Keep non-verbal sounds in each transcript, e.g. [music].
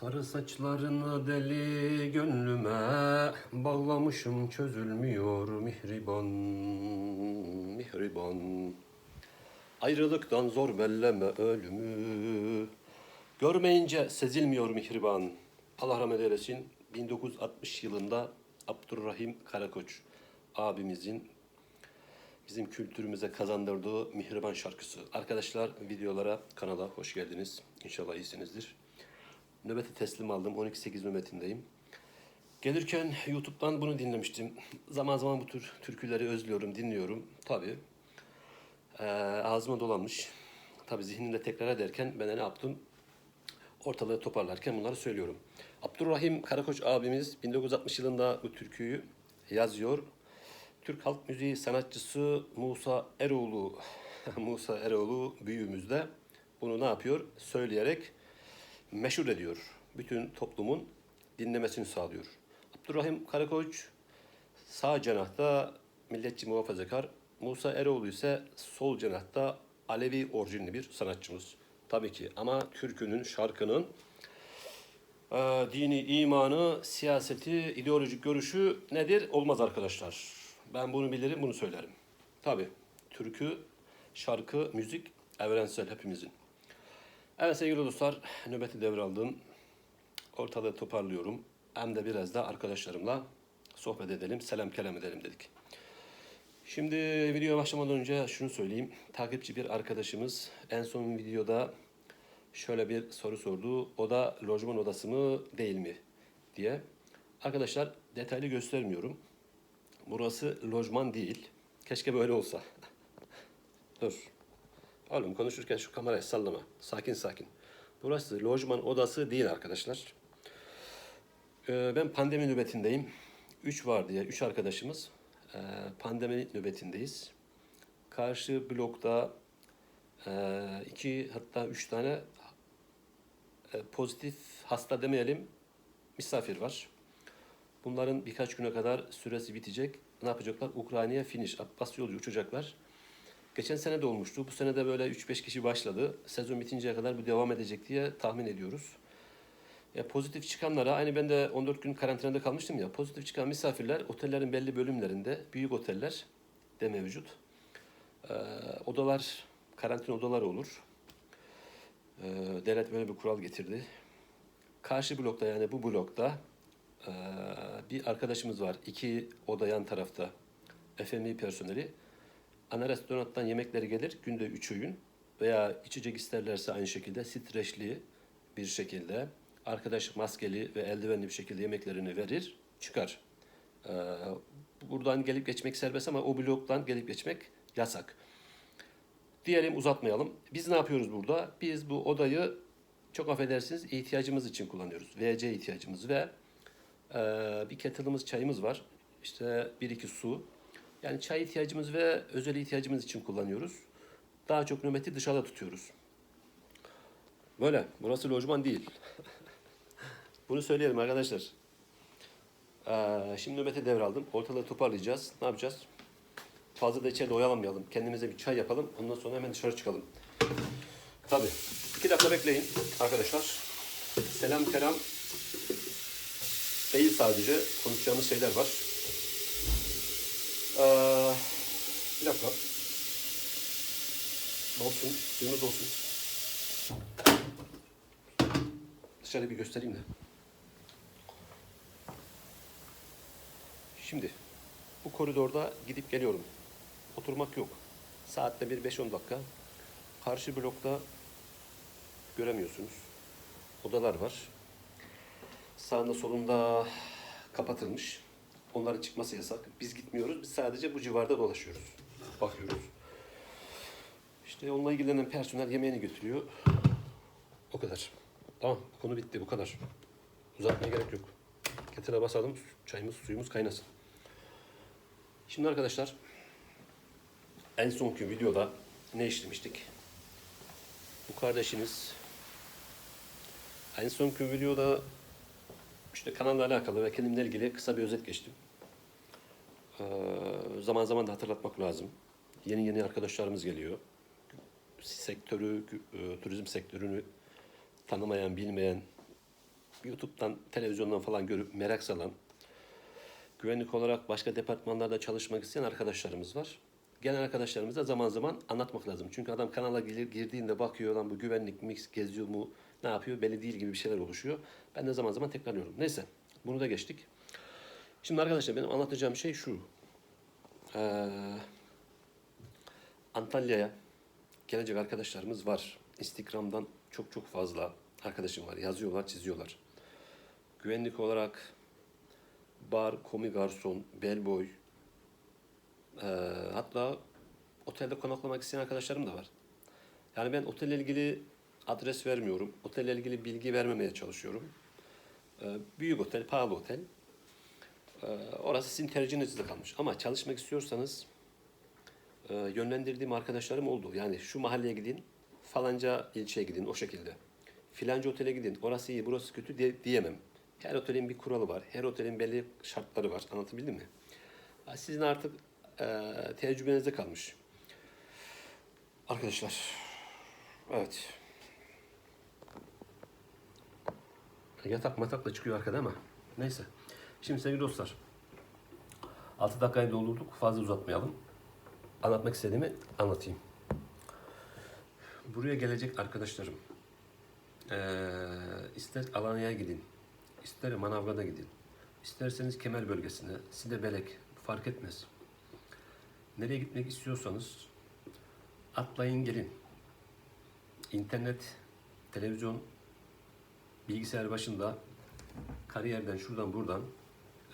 Sarı saçlarını deli gönlüme Bağlamışım çözülmüyor mihriban Mihriban Ayrılıktan zor belleme ölümü Görmeyince sezilmiyor mihriban Allah rahmet eylesin 1960 yılında Abdurrahim Karakoç abimizin bizim kültürümüze kazandırdığı Mihriban şarkısı. Arkadaşlar videolara, kanala hoş geldiniz. İnşallah iyisinizdir. Nöbeti teslim aldım. 12-8 nöbetindeyim. Gelirken YouTube'dan bunu dinlemiştim. Zaman zaman bu tür türküleri özlüyorum, dinliyorum. Tabii. Ee, ağzıma dolanmış. Tabii zihnimde tekrar ederken ben ne yaptım? Ortalığı toparlarken bunları söylüyorum. Abdurrahim Karakoç abimiz 1960 yılında bu türküyü yazıyor. Türk halk müziği sanatçısı Musa Eroğlu, [laughs] Musa Eroğlu büyüğümüz de bunu ne yapıyor? Söyleyerek meşhur ediyor. Bütün toplumun dinlemesini sağlıyor. Abdurrahim Karakoç sağ cenahta milliyetçi muhafazakar, Musa Eroğlu ise sol cenahta Alevi orijinli bir sanatçımız. Tabii ki ama türkünün, şarkının ee, dini, imanı, siyaseti, ideolojik görüşü nedir? Olmaz arkadaşlar. Ben bunu bilirim, bunu söylerim. Tabii, türkü, şarkı, müzik evrensel hepimizin. Evet sevgili dostlar, nöbeti devraldım. Ortalığı toparlıyorum. Hem de biraz da arkadaşlarımla sohbet edelim, selam kelam edelim dedik. Şimdi videoya başlamadan önce şunu söyleyeyim. Takipçi bir arkadaşımız en son videoda şöyle bir soru sordu. O da lojman odası mı değil mi diye. Arkadaşlar detaylı göstermiyorum. Burası lojman değil. Keşke böyle olsa. [laughs] Dur. Oğlum konuşurken şu kamerayı sallama. Sakin sakin. Burası lojman odası değil arkadaşlar. Ee, ben pandemi nöbetindeyim. Üç var diye, üç arkadaşımız ee, pandemi nöbetindeyiz. Karşı blokta ee, iki hatta üç tane e, pozitif hasta demeyelim misafir var. Bunların birkaç güne kadar süresi bitecek. Ne yapacaklar? Ukrayna'ya finish, Abbas yolcu uçacaklar. Geçen sene de olmuştu. Bu sene de böyle 3-5 kişi başladı. Sezon bitinceye kadar bu devam edecek diye tahmin ediyoruz. Ya pozitif çıkanlara, aynı ben de 14 gün karantinada kalmıştım ya. Pozitif çıkan misafirler otellerin belli bölümlerinde, büyük oteller de mevcut. Ee, odalar, karantina odaları olur. Ee, devlet böyle bir kural getirdi. Karşı blokta yani bu blokta ee, bir arkadaşımız var. İki oda yan tarafta. FMI personeli. Ana restorandan yemekleri gelir günde üç öğün veya içecek isterlerse aynı şekilde streçli bir şekilde arkadaş maskeli ve eldivenli bir şekilde yemeklerini verir çıkar. Ee, buradan gelip geçmek serbest ama o bloktan gelip geçmek yasak. Diyelim uzatmayalım. Biz ne yapıyoruz burada? Biz bu odayı çok affedersiniz ihtiyacımız için kullanıyoruz. VC ihtiyacımız ve e, bir kettle'ımız çayımız var. İşte bir iki su. Yani çay ihtiyacımız ve özel ihtiyacımız için kullanıyoruz. Daha çok nöbeti dışarıda tutuyoruz. Böyle. Burası lojman değil. [laughs] Bunu söyleyelim arkadaşlar. Ee, şimdi nöbeti devraldım. Ortalığı toparlayacağız. Ne yapacağız? Fazla da içeride oyalanmayalım. Kendimize bir çay yapalım. Ondan sonra hemen dışarı çıkalım. Tabii. İki dakika bekleyin arkadaşlar. Selam kelam değil sadece. Konuşacağımız şeyler var. Ee, bir dakika. Dolsun. Suyumuz dolsun. Dışarı bir göstereyim de. Şimdi bu koridorda gidip geliyorum. Oturmak yok. Saatte bir 5-10 dakika. Karşı blokta göremiyorsunuz. Odalar var. Sağında solunda kapatılmış. Onların çıkması yasak. Biz gitmiyoruz. Biz sadece bu civarda dolaşıyoruz. Bakıyoruz. İşte onunla ilgilenen personel yemeğini götürüyor. O kadar. Tamam. Konu bitti. Bu kadar. Uzatmaya gerek yok. Ketile basalım. Çayımız, suyumuz kaynasın. Şimdi arkadaşlar en sonki videoda ne işlemiştik? Bu kardeşiniz en sonki videoda işte kanalla alakalı ve kendimle ilgili kısa bir özet geçtim. Ee, zaman zaman da hatırlatmak lazım. Yeni yeni arkadaşlarımız geliyor. Sektörü, e, turizm sektörünü tanımayan, bilmeyen YouTube'dan, televizyondan falan görüp merak salan, güvenlik olarak başka departmanlarda çalışmak isteyen arkadaşlarımız var. Gelen arkadaşlarımıza zaman zaman anlatmak lazım. Çünkü adam kanala girdiğinde bakıyor lan bu güvenlik mix geziyor mu, ne yapıyor belli değil gibi bir şeyler oluşuyor. Ben de zaman zaman tekrarlıyorum. Neyse bunu da geçtik. Şimdi arkadaşlar benim anlatacağım şey şu. Ee, Antalya'ya gelecek arkadaşlarımız var. Instagram'dan çok çok fazla arkadaşım var. Yazıyorlar, çiziyorlar. Güvenlik olarak bar, komi garson, bellboy, ee, hatta otelde konaklamak isteyen arkadaşlarım da var. Yani ben otelle ilgili adres vermiyorum. Otelle ilgili bilgi vermemeye çalışıyorum. Ee, büyük otel, pahalı otel. Ee, orası sizin tercihinizde kalmış. Ama çalışmak istiyorsanız e, yönlendirdiğim arkadaşlarım oldu. Yani şu mahalleye gidin, falanca ilçeye gidin o şekilde. Filanca otele gidin, orası iyi, burası kötü diye, diyemem. Her otelin bir kuralı var. Her otelin belli şartları var. Anlatabildim mi? Sizin artık e, tecrübenizde kalmış. Arkadaşlar, evet. Yatak matakla çıkıyor arkada ama neyse. Şimdi sevgili dostlar, 6 dakikayı doldurduk. Fazla uzatmayalım. Anlatmak istediğimi anlatayım. Buraya gelecek arkadaşlarım, ee, ister Alanya'ya gidin, ister Manavgat'a gidin, isterseniz Kemer bölgesine, Side Belek fark etmez. Nereye gitmek istiyorsanız atlayın gelin. İnternet, televizyon, bilgisayar başında kariyerden şuradan buradan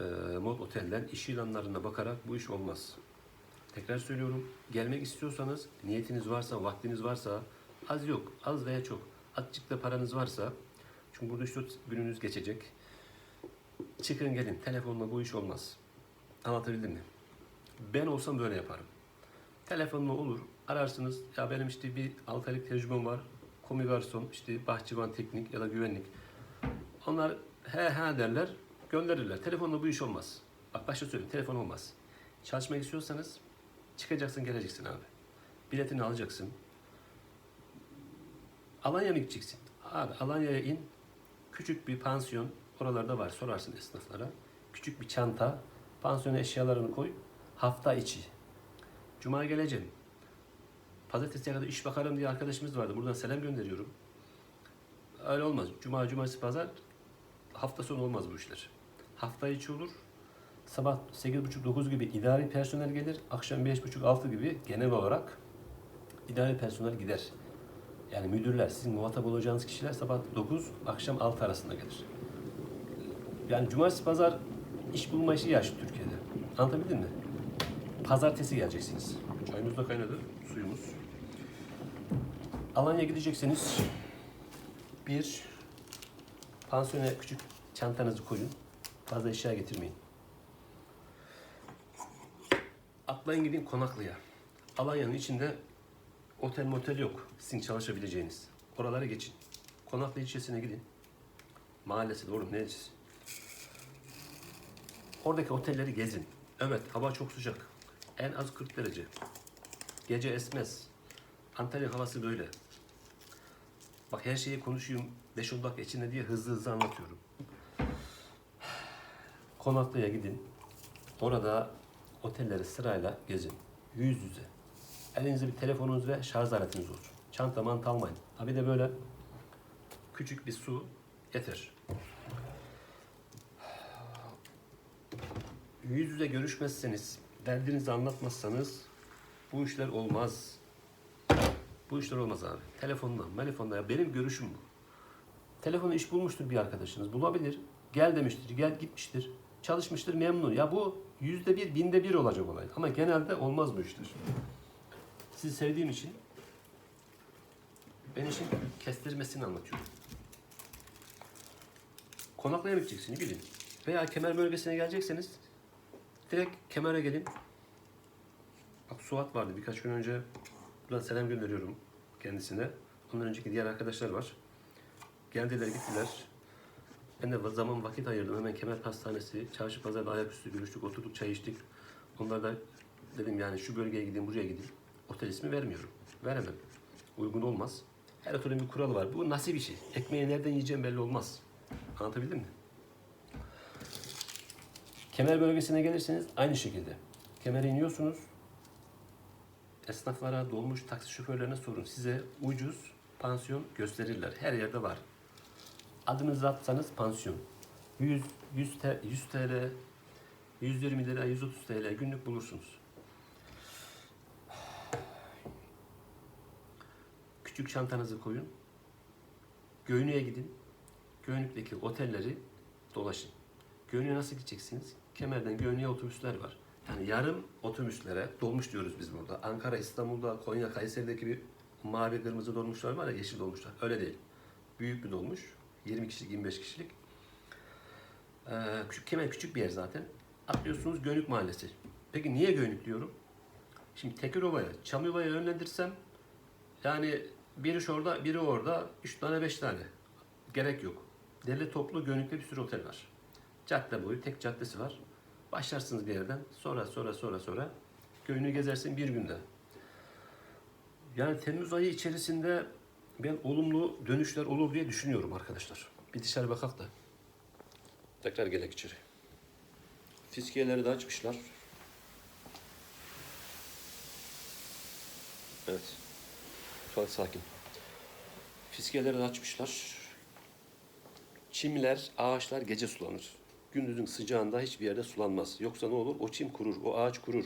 e, mod otelden iş ilanlarına bakarak bu iş olmaz. Tekrar söylüyorum. Gelmek istiyorsanız, niyetiniz varsa, vaktiniz varsa, az yok, az veya çok, azıcık da paranız varsa, çünkü burada 3-4 gününüz geçecek. Çıkın gelin, telefonla bu iş olmaz. Anlatabildim mi? Ben olsam böyle yaparım. Telefonla olur, ararsınız. Ya benim işte bir 6 aylık tecrübem var. Komi garson, işte bahçıvan teknik ya da güvenlik. Onlar he he derler, gönderirler. Telefonla bu iş olmaz. Bak başta söyleyeyim, telefon olmaz. Çalışmak istiyorsanız çıkacaksın, geleceksin abi. Biletini alacaksın. Alanya'ya gideceksin? Abi Alanya'ya in. Küçük bir pansiyon. Oralarda var. Sorarsın esnaflara. Küçük bir çanta. Pansiyona eşyalarını koy. Hafta içi. Cuma geleceğim. Pazartesiye kadar iş bakarım diye arkadaşımız vardı. Buradan selam gönderiyorum. Öyle olmaz. Cuma, cumartesi, pazar hafta sonu olmaz bu işler. Hafta içi olur. Sabah 8.30-9 gibi idari personel gelir. Akşam 5.30-6 gibi genel olarak idari personel gider. Yani müdürler, sizin muhatap olacağınız kişiler sabah 9, akşam 6 arasında gelir. Yani cumartesi, pazar iş bulma işi yaş Türkiye'de. Anlatabildim mi? Pazartesi geleceksiniz. Çayımız da kaynadı, suyumuz. Alanya'ya gidecekseniz bir pansiyona küçük çantanızı koyun. Fazla eşya getirmeyin. Atlayın gidin Konaklı'ya. Alanya'nın içinde otel motel yok. Sizin çalışabileceğiniz. Oralara geçin. Konaklı ilçesine gidin. Mahallesi doğru neresi? Oradaki otelleri gezin. Evet hava çok sıcak. En az 40 derece. Gece esmez. Antalya havası böyle. Bak her şeyi konuşuyorum. 5-10 dakika içinde diye hızlı hızlı anlatıyorum. Konaklı'ya gidin. Orada otelleri sırayla gezin. Yüz yüze. Elinizde bir telefonunuz ve şarj aletiniz olsun. Çanta manta almayın. Ha bir de böyle küçük bir su yeter. Yüz yüze görüşmezseniz, derdinizi anlatmazsanız bu işler olmaz. Bu işler olmaz abi. Telefondan, telefondan. Ya benim görüşüm bu. Telefonu iş bulmuştur bir arkadaşınız. Bulabilir. Gel demiştir, gel gitmiştir. Çalışmıştır, memnun. Ya bu yüzde bir, binde bir olacak olay. Ama genelde olmaz bu işler. Sizi sevdiğim için ben işin kestirmesini anlatıyorum. Konaklaya mı gideceksiniz gidin. Veya kemer bölgesine gelecekseniz direkt kemere gelin. Bak Suat vardı birkaç gün önce. Buradan selam gönderiyorum kendisine. Ondan önceki diğer arkadaşlar var. Geldiler gittiler. Ben de zaman vakit ayırdım. Hemen Kemer Pastanesi, Çarşı Pazar'da ayaküstü görüştük, oturduk, çay içtik. Onlar da dedim yani şu bölgeye gidin, buraya gidin. Otel ismi vermiyorum. Veremem. Uygun olmaz. Her otelin bir kuralı var. Bu bir şey? Ekmeği nereden yiyeceğim belli olmaz. Anlatabildim mi? Kemer bölgesine gelirseniz aynı şekilde. Kemere iniyorsunuz. Esnaflara, dolmuş taksi şoförlerine sorun. Size ucuz pansiyon gösterirler. Her yerde var. Adınızı atsanız pansiyon. 100, 100, T- 100 TL, 120 lira, 130 TL günlük bulursunuz. Küçük çantanızı koyun. Göynü'ye gidin. Göynük'teki otelleri dolaşın. Göynü'ye nasıl gideceksiniz? Kemer'den Göynü'ye otobüsler var. Yani yarım otobüslere dolmuş diyoruz biz burada. Ankara, İstanbul'da, Konya, Kayseri'deki bir mavi kırmızı dolmuşlar var ya yeşil dolmuşlar. Öyle değil. Büyük bir dolmuş. 20 kişilik, 25 kişilik. Ee, küçük Kemer küçük bir yer zaten. Atlıyorsunuz Göynük Mahallesi. Peki niye Göynük diyorum? Şimdi Tekirova'ya, Çamlıova'ya yönlendirsem yani biri orada, biri orada, üç tane, beş tane. Gerek yok. Deli toplu Gönük'te bir sürü otel var. Cadde boyu, tek caddesi var. Başlarsınız bir yerden, sonra sonra sonra sonra Gönük'ü gezersin bir günde. Yani Temmuz ayı içerisinde ben olumlu dönüşler olur diye düşünüyorum arkadaşlar. Bir dışarı bakak da. Tekrar gelek içeri. Fiskiyeleri de açmışlar. Evet. An sakin. Fiskiyeleri de açmışlar. Çimler, ağaçlar gece sulanır. Gündüzün sıcağında hiçbir yerde sulanmaz. Yoksa ne olur? O çim kurur, o ağaç kurur.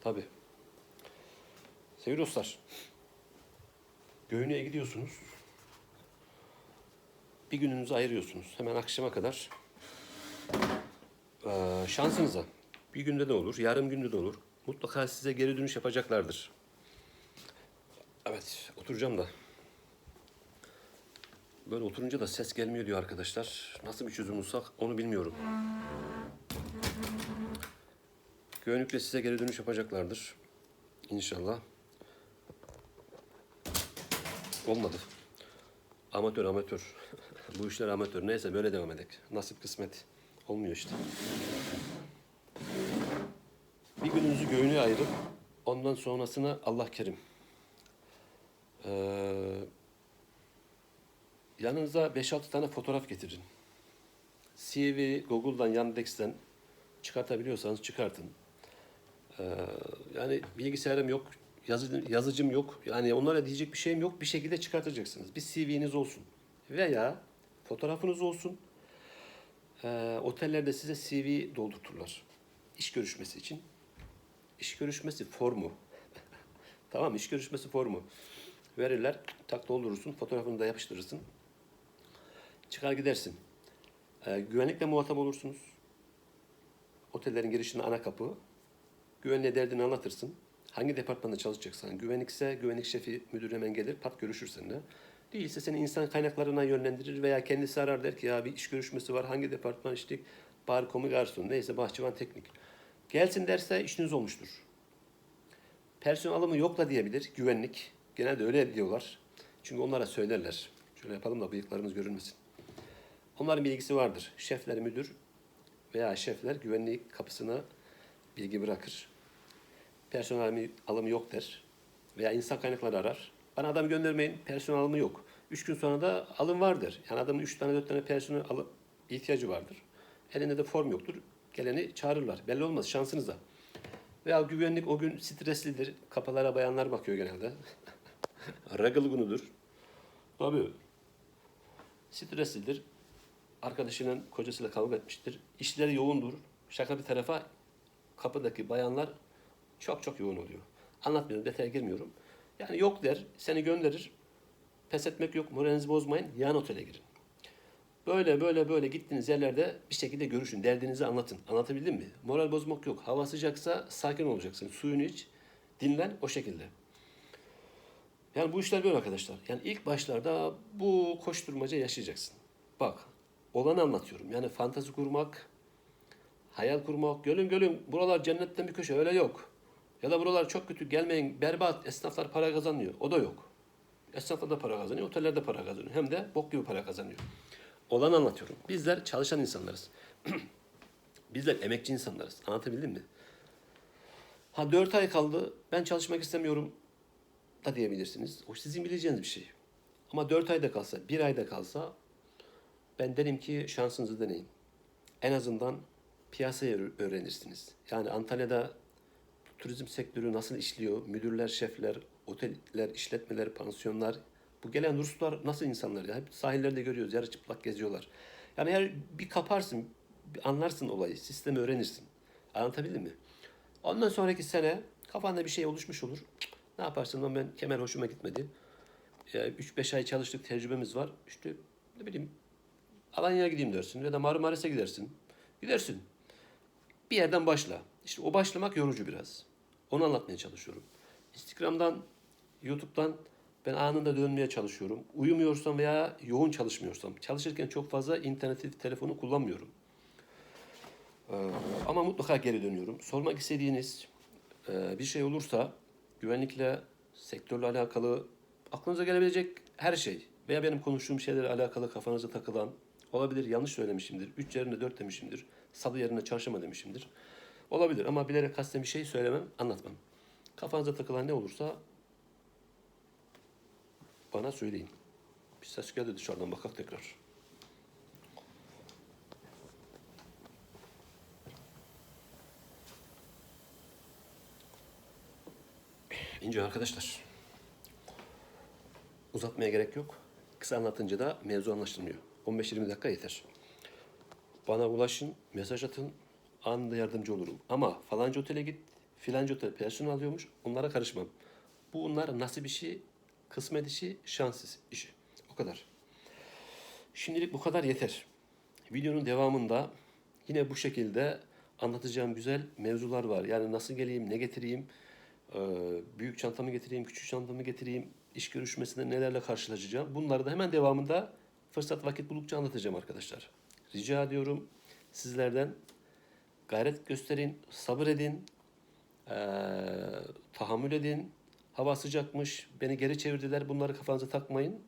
Tabii. Sevgili dostlar, Göğünü'ye gidiyorsunuz. Bir gününüzü ayırıyorsunuz. Hemen akşama kadar. Ee, şansınıza. Bir günde de olur, yarım günde de olur. Mutlaka size geri dönüş yapacaklardır. Evet, oturacağım da. Böyle oturunca da ses gelmiyor diyor arkadaşlar. Nasıl bir çözüm bulsak onu bilmiyorum. Göğünlükle size geri dönüş yapacaklardır. İnşallah. Olmadı. Amatör amatör. [laughs] Bu işler amatör. Neyse böyle devam edelim. Nasip kısmet. Olmuyor işte. Bir gününüzü göğünüye ayırıp ondan sonrasını Allah kerim. Ee, yanınıza 5-6 tane fotoğraf getirin. CV, Google'dan, Yandex'ten çıkartabiliyorsanız çıkartın. Ee, yani bilgisayarım yok, yazı, yazıcım yok. Yani onlara diyecek bir şeyim yok. Bir şekilde çıkartacaksınız. Bir CV'niz olsun. Veya fotoğrafınız olsun. Ee, otellerde size CV doldurturlar. İş görüşmesi için. İş görüşmesi formu. [laughs] tamam iş görüşmesi formu. Verirler, tak doldurursun, fotoğrafını da yapıştırırsın. Çıkar gidersin. Ee, güvenlikle muhatap olursunuz. Otellerin girişinde ana kapı. Güvenliğe derdini anlatırsın. Hangi departmanda çalışacaksan, güvenlikse güvenlik şefi müdür hemen gelir, pat görüşür seninle. Değilse seni insan kaynaklarına yönlendirir veya kendisi arar der ki ya bir iş görüşmesi var, hangi departman işte bar komu garson, neyse bahçıvan teknik. Gelsin derse işiniz olmuştur. Personel alımı yok da diyebilir güvenlik. Genelde öyle diyorlar. Çünkü onlara söylerler. Şöyle yapalım da bıyıklarımız görünmesin. Onların bilgisi vardır. Şefler müdür veya şefler güvenlik kapısına bilgi bırakır. Personel alımı, yok der. Veya insan kaynakları arar. Bana adam göndermeyin, personel alımı yok. Üç gün sonra da alım vardır. Yani adamın üç tane dört tane personel alım ihtiyacı vardır. Elinde de form yoktur. Geleni çağırırlar. Belli olmaz şansınıza. Veya güvenlik o gün streslidir. Kapılara bayanlar bakıyor genelde. [laughs] Regıl günüdür. Tabii. Streslidir. Arkadaşının kocasıyla kavga etmiştir. İşleri yoğundur. Şaka bir tarafa kapıdaki bayanlar çok çok yoğun oluyor. Anlatmıyorum, detaya girmiyorum. Yani yok der, seni gönderir. Pes etmek yok, moralinizi bozmayın, yan otele girin. Böyle böyle böyle gittiğiniz yerlerde bir şekilde görüşün, derdinizi anlatın. Anlatabildim mi? Moral bozmak yok. Hava sıcaksa sakin olacaksın. Suyunu iç, dinlen o şekilde. Yani bu işler böyle arkadaşlar. Yani ilk başlarda bu koşturmaca yaşayacaksın. Bak, olanı anlatıyorum. Yani fantazi kurmak, hayal kurmak, gölün gölün buralar cennetten bir köşe öyle yok. Ya da buralar çok kötü gelmeyin berbat esnaflar para kazanıyor. O da yok. Esnaflar da para kazanıyor, oteller de para kazanıyor. Hem de bok gibi para kazanıyor. Olanı anlatıyorum. Bizler çalışan insanlarız. [clears throat] Bizler emekçi insanlarız. Anlatabildim mi? Ha dört ay kaldı. Ben çalışmak istemiyorum da diyebilirsiniz. O sizin bileceğiniz bir şey. Ama dört ayda kalsa, bir ayda kalsa Ben derim ki şansınızı deneyin. En azından piyasayı öğ- öğrenirsiniz. Yani Antalya'da turizm sektörü nasıl işliyor? Müdürler, şefler, oteller, işletmeler, pansiyonlar. Bu gelen Ruslar nasıl insanlar ya? Hep sahillerde görüyoruz. Yarı çıplak geziyorlar. Yani eğer bir kaparsın, bir anlarsın olayı, sistemi öğrenirsin. Anlatabildim mi? Ondan sonraki sene kafanda bir şey oluşmuş olur. Ne yaparsın lan ben kemer hoşuma gitmedi. 3-5 ay çalıştık tecrübemiz var. İşte ne bileyim Alanya'ya gideyim dersin ya da Marmaris'e gidersin. Gidersin. Bir yerden başla. İşte o başlamak yorucu biraz. Onu anlatmaya çalışıyorum. Instagram'dan, YouTube'dan ben anında dönmeye çalışıyorum. Uyumuyorsam veya yoğun çalışmıyorsam, çalışırken çok fazla interneti, telefonu kullanmıyorum. Ee, ama mutlaka geri dönüyorum. Sormak istediğiniz e, bir şey olursa güvenlikle, sektörle alakalı aklınıza gelebilecek her şey veya benim konuştuğum şeylerle alakalı kafanıza takılan olabilir. Yanlış söylemişimdir. Üç yerine dört demişimdir. Salı yerine çarşamba demişimdir. Olabilir ama bilerek kasten bir şey söylemem, anlatmam. Kafanıza takılan ne olursa bana söyleyin. Bir ses geldi dışarıdan bakak tekrar. İnce arkadaşlar. Uzatmaya gerek yok. Kısa anlatınca da mevzu anlaşılmıyor. 15-20 dakika yeter. Bana ulaşın, mesaj atın, anında yardımcı olurum. Ama falanca otele git, filanca otel personel alıyormuş, onlara karışmam. Bu onlar nasip işi, kısmet işi, şans işi. O kadar. Şimdilik bu kadar yeter. Videonun devamında yine bu şekilde anlatacağım güzel mevzular var. Yani nasıl geleyim, ne getireyim, büyük çantamı getireyim, küçük çantamı getireyim, iş görüşmesinde nelerle karşılaşacağım. Bunları da hemen devamında fırsat vakit buldukça anlatacağım arkadaşlar. Rica ediyorum sizlerden gayret gösterin, sabır edin, ee, tahammül edin. Hava sıcakmış, beni geri çevirdiler. Bunları kafanıza takmayın.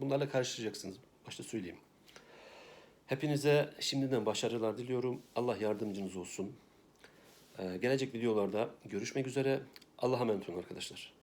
Bunlarla karşılaşacaksınız. Başta söyleyeyim. Hepinize şimdiden başarılar diliyorum. Allah yardımcınız olsun. Ee, gelecek videolarda görüşmek üzere. Allah'a emanet olun arkadaşlar.